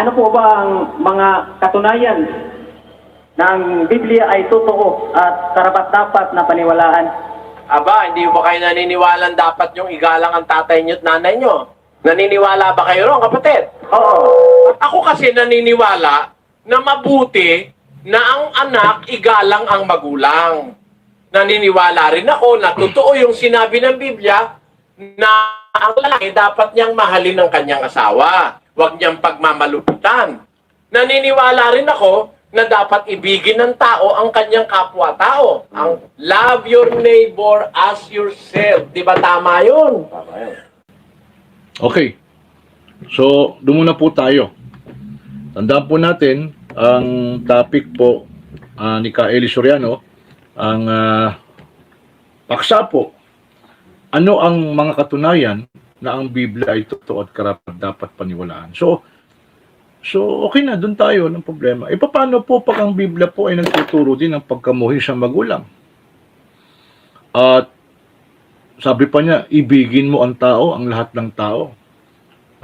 ano po ba ang mga katunayan na ang Biblia ay totoo at karapat-dapat na paniwalaan? Aba, hindi ba kayo naniniwalang dapat yung igalang ang tatay niyo at nanay niyo? Naniniwala ba kayo ron, kapatid? Oo. Ako kasi naniniwala na mabuti na ang anak igalang ang magulang. Naniniwala rin ako na totoo yung sinabi ng Biblia na ang lalaki dapat niyang mahalin ng kanyang asawa. Huwag niyang pagmamalupitan. Naniniwala rin ako na dapat ibigin ng tao ang kanyang kapwa-tao. Ang love your neighbor as yourself. Di ba tama yun? Tama yun. Okay. So, doon muna po tayo. Tandaan po natin, ang topic po ah, ni Kaeli Soriano, ang ah, paksa po. Ano ang mga katunayan na ang Biblia ay totoo at karapat dapat paniwalaan? So, so okay na, doon tayo ng problema. E paano po pag ang Biblia po ay nagtuturo din ng pagkamuhi sa magulang? At sabi pa niya, ibigin mo ang tao, ang lahat ng tao.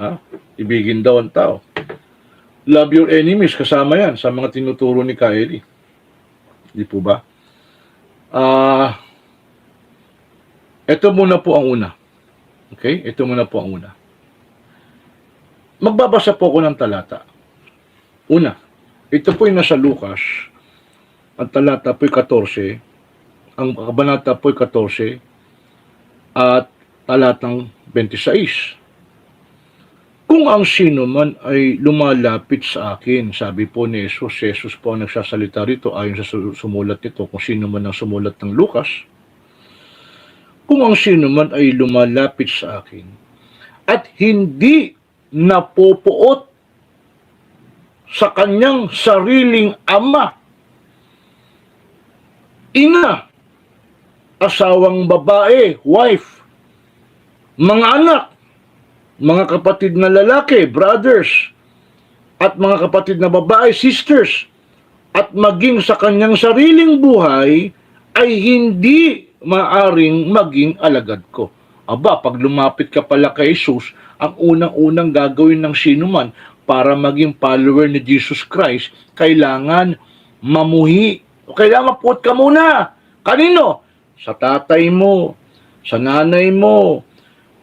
Ha? Ibigin daw ang tao. Love your enemies, kasama yan sa mga tinuturo ni Kylie. Di po ba? Ah, ito muna po ang una. Okay? Ito muna po ang una. Magbabasa po ako ng talata. Una, ito po yung nasa Lucas. Ang talata po 14. Ang kabanata po 14 at talatang 26. Kung ang sino man ay lumalapit sa akin, sabi po ni Jesus, Jesus po ang nagsasalita rito ayon sa su- sumulat nito, kung sino man ang sumulat ng Lucas, kung ang sino man ay lumalapit sa akin at hindi napupuot sa kanyang sariling ama, ina, asawang babae, wife, mga anak, mga kapatid na lalaki, brothers, at mga kapatid na babae, sisters, at maging sa kanyang sariling buhay ay hindi maaring maging alagad ko. Aba, pag lumapit ka pala kay Jesus, ang unang-unang gagawin ng sino man para maging follower ni Jesus Christ, kailangan mamuhi. Kailangan mapuot ka muna. Kanino? Sa tatay mo, sa nanay mo,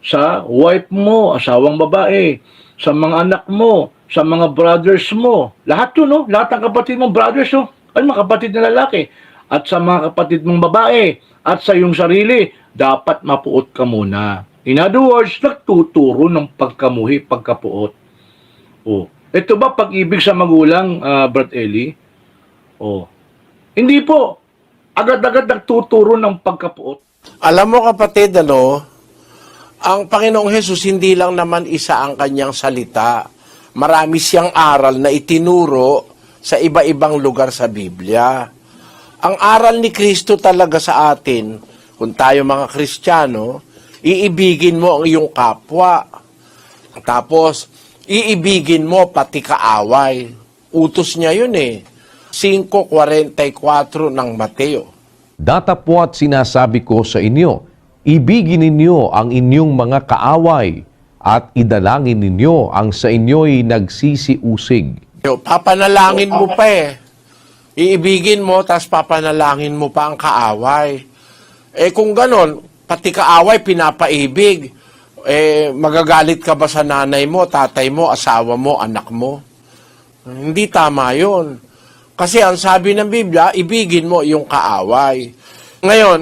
sa wife mo, asawang babae, sa mga anak mo, sa mga brothers mo. Lahat yun, no? Lahat ng kapatid mong brothers, no? Ay, mga kapatid na lalaki. At sa mga kapatid mong babae, at sa iyong sarili, dapat mapuot ka muna. In other words, nagtuturo ng pagkamuhi, pagkapuot. Oh. Ito ba pag-ibig sa magulang, ah, Brad Eli? Oh. Hindi po. Agad-agad nagtuturo ng pagkapuot. Alam mo kapatid, ano, ang Panginoong Hesus hindi lang naman isa ang kanyang salita. Marami siyang aral na itinuro sa iba-ibang lugar sa Biblia. Ang aral ni Kristo talaga sa atin, kung tayo mga Kristiyano, iibigin mo ang iyong kapwa. Tapos, iibigin mo pati kaaway. Utos niya yun eh. 5.44 ng Mateo. Datapwat sinasabi ko sa inyo, ibigin ninyo ang inyong mga kaaway at idalangin ninyo ang sa inyo'y nagsisiusig. Papanalangin mo pa eh. Iibigin mo, tapos papanalangin mo pa ang kaaway. Eh kung ganon, pati kaaway pinapaibig. Eh, magagalit ka ba sa nanay mo, tatay mo, asawa mo, anak mo? Hindi tama yun. Kasi ang sabi ng Biblia, ibigin mo yung kaaway. Ngayon,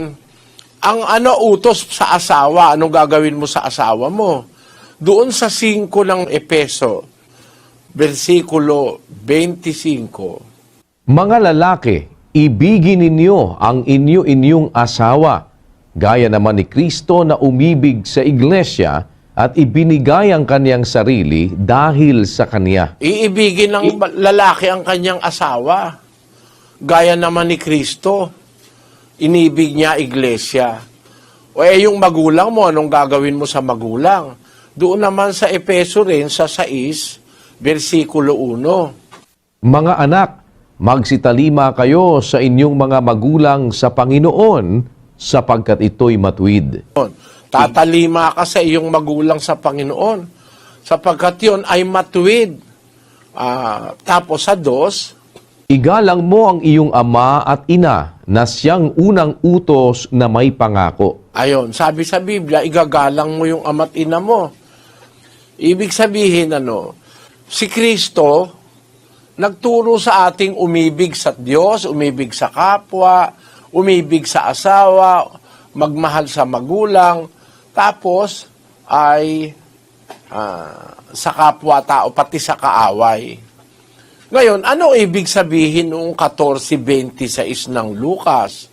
ang ano utos sa asawa, anong gagawin mo sa asawa mo? Doon sa 5 ng Epeso, versikulo 25. Mga lalaki, ibigin ninyo ang inyo-inyong asawa, gaya naman ni Kristo na umibig sa iglesia at ibinigay ang kanyang sarili dahil sa kanya. Iibigin ng lalaki ang kanyang asawa. Gaya naman ni Kristo. Inibig niya iglesia. O eh yung magulang mo, anong gagawin mo sa magulang? Doon naman sa Epeso rin, sa 6, versikulo 1. Mga anak, magsitalima kayo sa inyong mga magulang sa Panginoon sapagkat ito'y matuwid. Tatalima ka sa iyong magulang sa Panginoon sapagkat yon ay matuwid. Ah, tapos sa dos, Igalang mo ang iyong ama at ina na siyang unang utos na may pangako. Ayon, sabi sa Biblia, igagalang mo yung ama't ina mo. Ibig sabihin, ano, si Kristo, nagturo sa ating umibig sa Diyos, umibig sa kapwa, umibig sa asawa, magmahal sa magulang, tapos ay ah, sa kapwa-tao, pati sa kaaway. Ngayon, ano ibig sabihin noong 14.26 ng Lucas?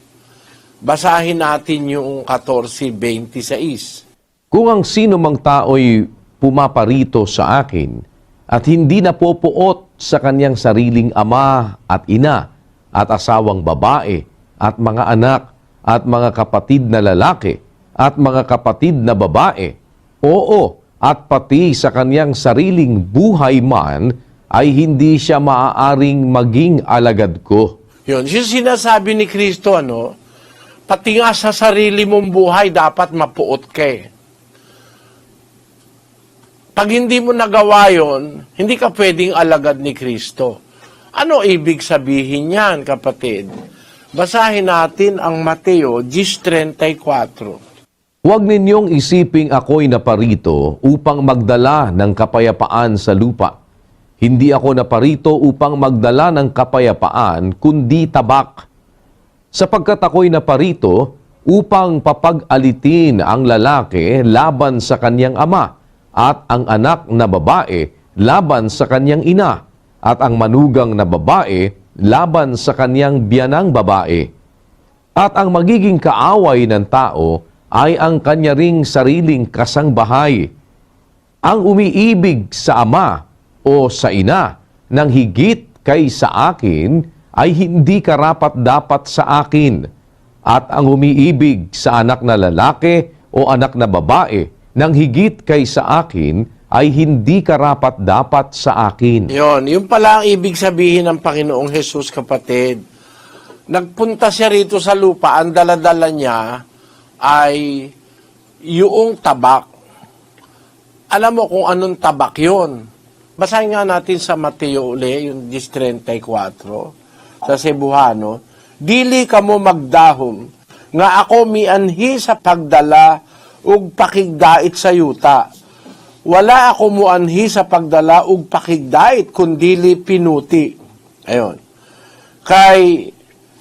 Basahin natin yung 14.26. Kung ang sino mang tao'y pumaparito sa akin at hindi napopuot sa kanyang sariling ama at ina at asawang babae at mga anak at mga kapatid na lalaki at mga kapatid na babae, oo, at pati sa kanyang sariling buhay man, ay hindi siya maaaring maging alagad ko. Yun, yung sinasabi ni Kristo, ano, pati nga sa sarili mong buhay, dapat mapuot ka eh. Pag hindi mo nagawa yon, hindi ka pwedeng alagad ni Kristo. Ano ibig sabihin yan, kapatid? Basahin natin ang Mateo 10.34. Huwag ninyong isiping ako'y naparito upang magdala ng kapayapaan sa lupa. Hindi ako naparito upang magdala ng kapayapaan, kundi tabak. Sapagkat ako'y naparito upang papag-alitin ang lalaki laban sa kanyang ama, at ang anak na babae laban sa kanyang ina, at ang manugang na babae laban sa kanyang biyanang babae. At ang magiging kaaway ng tao ay ang kanya ring sariling kasangbahay. Ang umiibig sa ama o sa ina ng higit kay sa akin ay hindi karapat dapat sa akin. At ang umiibig sa anak na lalaki o anak na babae ng higit kay sa akin ay hindi karapat dapat sa akin. Yon, yung pala ang ibig sabihin ng Panginoong Jesus, kapatid. Nagpunta siya rito sa lupa, ang daladala niya ay yung tabak. Alam mo kung anong tabak yon. Basahin nga natin sa Mateo uli, yung 10.34, sa Cebuano. Dili ka mo magdahom, nga ako mianhi sa pagdala ug pakigdait sa yuta. Wala ako muanhi sa pagdala ug pakigdait kundili pinuti. Ayon. Kay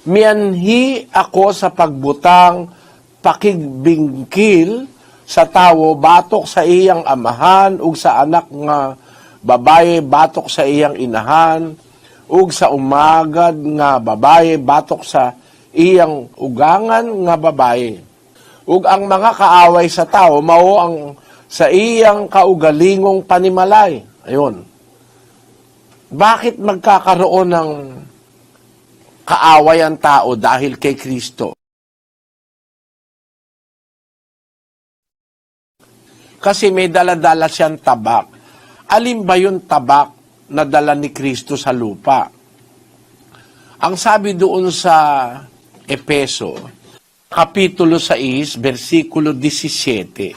mianhi ako sa pagbutang pakigbingkil sa tawo batok sa iyang amahan ug sa anak nga babaye batok sa iyang inahan ug sa umagad nga babaye batok sa iyang ugangan nga babaye ug ang mga kaaway sa tao mao ang sa iyang kaugalingong panimalay. Ayun. Bakit magkakaroon ng kaaway ang tao dahil kay Kristo? Kasi may daladala siyang tabak. Alin ba yung tabak na dala ni Kristo sa lupa? Ang sabi doon sa Epeso, Kapitulo 6, versikulo 17.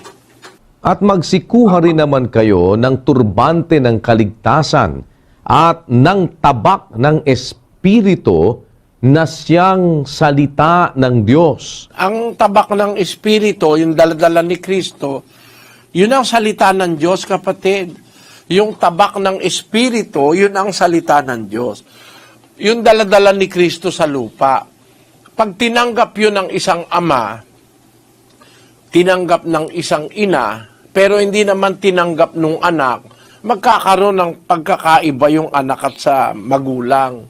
At magsikuha rin naman kayo ng turbante ng kaligtasan at ng tabak ng Espiritu na siyang salita ng Diyos. Ang tabak ng Espiritu, yung daladala ni Kristo, yun ang salita ng Diyos, kapatid. Yung tabak ng Espiritu, yun ang salita ng Diyos. Yung daladala ni Kristo sa lupa. Pag tinanggap yun ng isang ama, tinanggap ng isang ina, pero hindi naman tinanggap nung anak, magkakaroon ng pagkakaiba yung anak at sa magulang.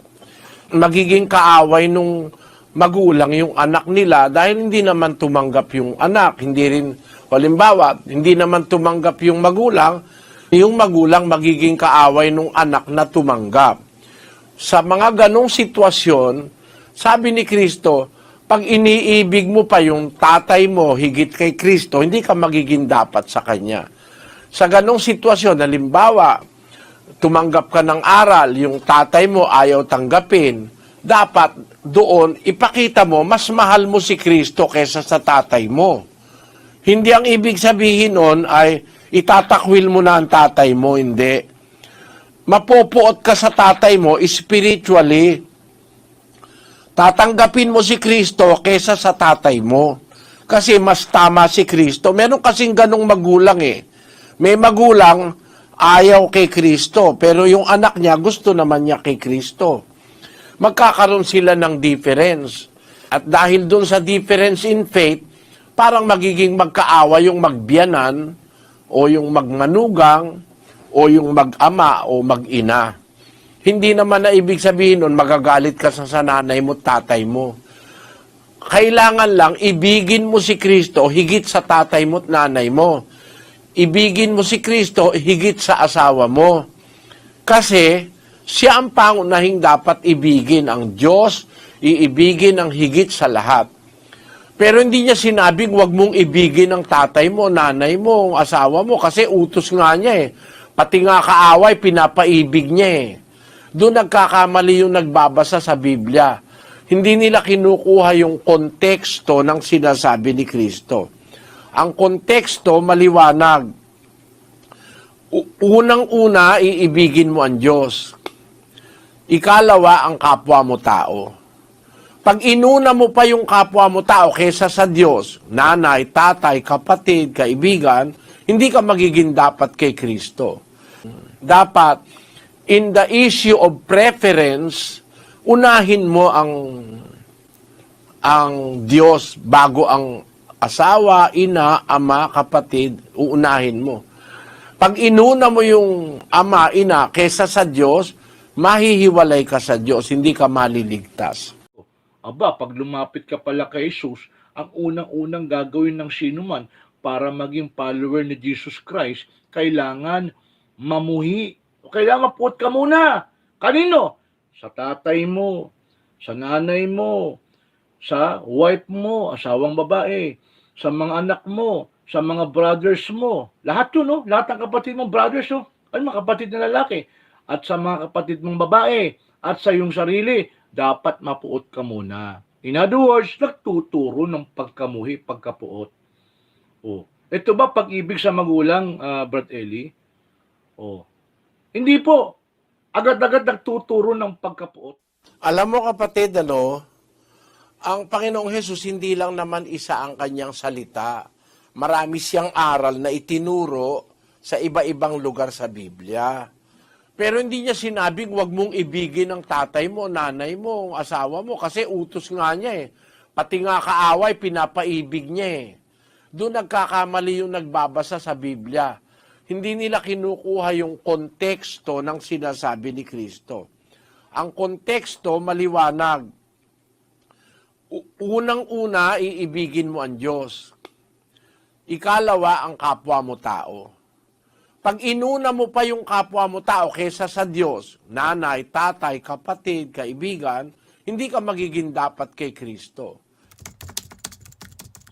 Magiging kaaway nung magulang yung anak nila dahil hindi naman tumanggap yung anak. Hindi rin, halimbawa, hindi naman tumanggap yung magulang, yung magulang magiging kaaway nung anak na tumanggap. Sa mga ganong sitwasyon, sabi ni Kristo, pag iniibig mo pa yung tatay mo higit kay Kristo, hindi ka magiging dapat sa Kanya. Sa ganong sitwasyon, halimbawa, tumanggap ka ng aral, yung tatay mo ayaw tanggapin, dapat doon ipakita mo, mas mahal mo si Kristo kesa sa tatay mo. Hindi ang ibig sabihin nun ay itatakwil mo na ang tatay mo, hindi. mapopuot ka sa tatay mo spiritually. Tatanggapin mo si Kristo kesa sa tatay mo. Kasi mas tama si Kristo. Meron kasing ganong magulang eh. May magulang, ayaw kay Kristo. Pero yung anak niya, gusto naman niya kay Kristo. Magkakaroon sila ng difference. At dahil dun sa difference in faith, parang magiging magkaawa yung magbiyanan o yung magmanugang o yung mag-ama o mag-ina. Hindi naman na ibig sabihin nun magagalit ka sa nanay mo at tatay mo. Kailangan lang ibigin mo si Kristo higit sa tatay mo at nanay mo. Ibigin mo si Kristo higit sa asawa mo. Kasi siya ang pangunahing dapat ibigin ang Diyos, iibigin ang higit sa lahat. Pero hindi niya sinabing wag mong ibigin ang tatay mo, nanay mo, asawa mo kasi utos nga niya eh. Pati nga kaaway, pinapaibig niya eh. Doon nagkakamali yung nagbabasa sa Biblia. Hindi nila kinukuha yung konteksto ng sinasabi ni Kristo. Ang konteksto maliwanag. Unang-una, iibigin mo ang Diyos. Ikalawa, ang kapwa mo tao. Pag inuna mo pa yung kapwa mo tao kesa sa Diyos, nanay, tatay, kapatid, kaibigan, hindi ka magiging dapat kay Kristo. Dapat, in the issue of preference, unahin mo ang ang Diyos bago ang asawa, ina, ama, kapatid, uunahin mo. Pag inuna mo yung ama, ina, kesa sa Diyos, mahihiwalay ka sa Diyos, hindi ka maliligtas. Aba, pag lumapit ka pala kay Jesus, ang unang-unang gagawin ng sino man para maging follower ni Jesus Christ, kailangan mamuhi. Kailangan puot ka muna. Kanino? Sa tatay mo, sa nanay mo, sa wife mo, asawang babae, sa mga anak mo, sa mga brothers mo. Lahat yun, no? Lahat ng kapatid mong brothers, no? Ay, mga kapatid na lalaki. At sa mga kapatid mong babae. At sa iyong sarili, dapat mapuot ka muna. In other words, nagtuturo ng pagkamuhi, pagkapuot. Oh. Ito ba pag-ibig sa magulang, ah, Brad Eli? Oh. Hindi po. Agad-agad nagtuturo ng pagkapuot. Alam mo kapatid, ano, ang Panginoong Hesus hindi lang naman isa ang kanyang salita. Marami siyang aral na itinuro sa iba-ibang lugar sa Biblia. Pero hindi niya sinabing wag mong ibigin ang tatay mo, nanay mo, asawa mo kasi utos nga niya eh. Pati nga kaaway, pinapaibig niya eh. Doon nagkakamali yung nagbabasa sa Biblia. Hindi nila kinukuha yung konteksto ng sinasabi ni Kristo. Ang konteksto maliwanag. Unang-una, iibigin mo ang Diyos. Ikalawa, ang kapwa mo tao. Pag inuna mo pa yung kapwa mo tao kesa sa Diyos, nanay, tatay, kapatid, kaibigan, hindi ka magiging dapat kay Kristo.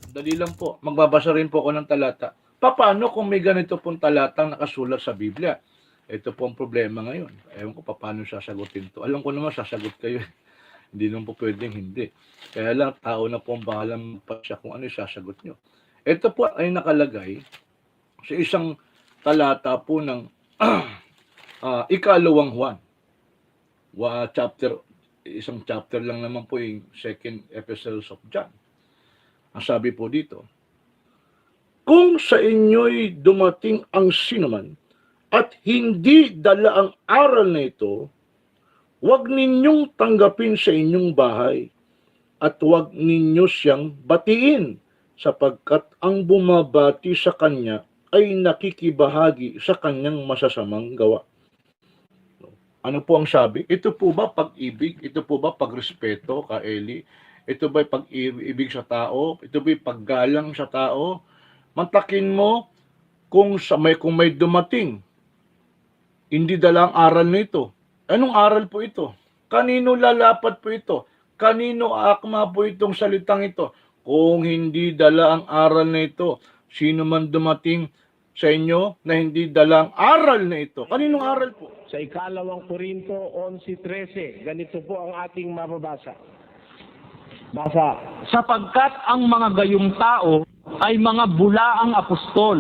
Dali lang po. Magbabasa rin po ako ng talata. Paano kung may ganito pong talatang nakasulat sa Biblia? Ito po ang problema ngayon. Ewan ko pa paano sasagutin to. Alam ko naman sasagot kayo. hindi naman po pwedeng hindi. Kaya lang, tao na po ang bahalang pa siya kung ano sasagot nyo. Ito po ay nakalagay sa isang talata po ng ah, ikalawang Juan. Wa, chapter, isang chapter lang naman po yung second epistles of John. Ang sabi po dito, kung sa inyo'y dumating ang sinuman at hindi dala ang aral na ito, huwag ninyong tanggapin sa inyong bahay at huwag ninyo siyang batiin sapagkat ang bumabati sa kanya ay nakikibahagi sa kanyang masasamang gawa. Ano po ang sabi? Ito po ba pag-ibig? Ito po ba pagrespeto ka, Eli? Ito ba pag-ibig sa tao? Ito ba paggalang sa tao? Mantakin mo kung sa may kung may dumating hindi dala ang aral nito. Anong aral po ito? Kanino lalapat po ito? Kanino akma po itong salitang ito? Kung hindi dala ang aral na ito, sino man dumating sa inyo na hindi dala ang aral na ito? Kaninong aral po? Sa ikalawang Korinto 11.13, ganito po ang ating mababasa. Basa. sapagkat ang mga gayong tao ay mga bulaang apostol,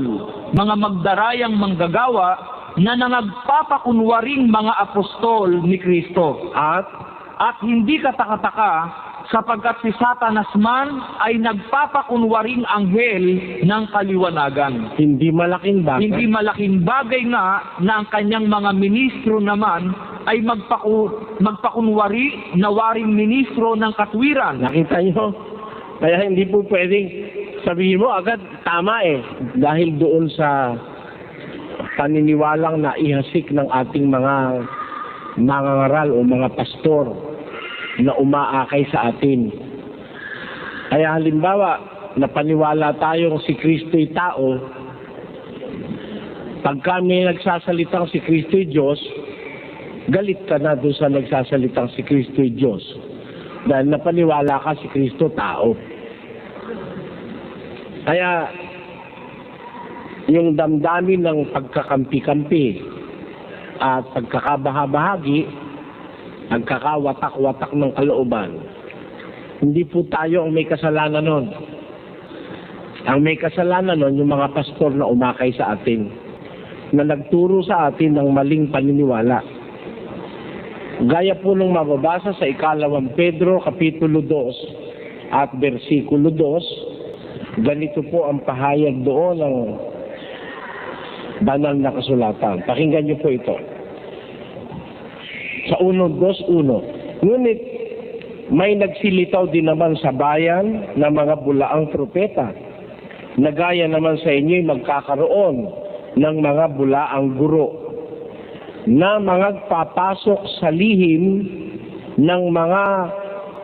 mga magdarayang manggagawa, na nangagpapakunwaring mga apostol ni Kristo. At At hindi katakataka sapagkat si Satanas man ay nagpapakunwaring anghel ng kaliwanagan. hindi malaking bagay. Hindi malaking bagay nga na ang kanyang mga ministro naman ay magpaku, magpakunwari na waring ministro ng katwiran. Nakita nyo? Kaya hindi po pwedeng sabihin mo agad tama eh. Dahil doon sa paniniwalang naihasik ng ating mga mangangaral o mga pastor na umaakay sa atin. Kaya halimbawa, napaniwala tayong si Kristo'y tao, pagka may nagsasalitang si Kristo'y Diyos, galit ka na doon sa nagsasalitang si Kristo'y Diyos. Dahil napaniwala ka si Kristo tao. Kaya, yung damdamin ng pagkakampi-kampi at pagkakabahabahagi, pagkakawatak-watak ng kalooban, hindi po tayo ang may kasalanan nun. Ang may kasalanan nun, yung mga pastor na umakay sa atin, na nagturo sa atin ng maling paniniwala. Gaya po nung mababasa sa ikalawang Pedro, Kapitulo 2 at versikulo 2, ganito po ang pahayag doon ng banal na kasulatan. Pakinggan niyo po ito. Sa 1.2.1 Ngunit may nagsilitaw din naman sa bayan ng mga bulaang propeta na gaya naman sa inyo'y magkakaroon ng mga bulaang guro na mga papasok sa lihim ng mga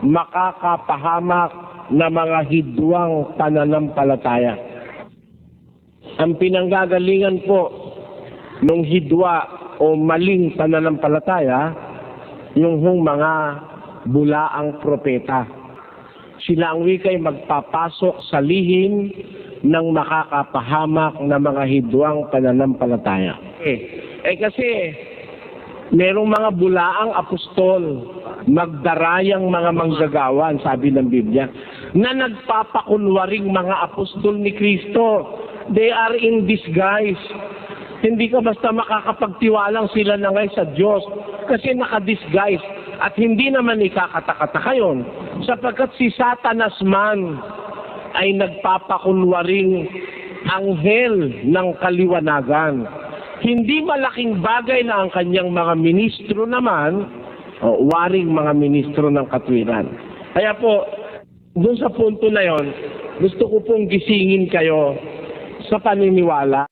makakapahamak na mga hidwang pananampalataya. Ang pinanggagalingan po ng hidwa o maling pananampalataya, yung hong mga bulaang propeta. Sila ang wikay magpapasok sa lihim ng makakapahamak na mga hidwang pananampalataya. Eh, eh kasi merong mga bulaang apostol, magdarayang mga manggagawan, sabi ng Biblia, na nagpapakunwaring mga apostol ni Kristo. They are in disguise. Hindi ka basta makakapagtiwalang sila na ngay sa Diyos kasi nakadisguise at hindi naman ikakatakataka yun sapagkat si Satanas man ay nagpapakunwaring anghel ng kaliwanagan. Hindi malaking bagay na ang kanyang mga ministro naman, o waring mga ministro ng katwiran. Kaya po, doon sa punto na yon, gusto ko pong gisingin kayo sa paniniwala.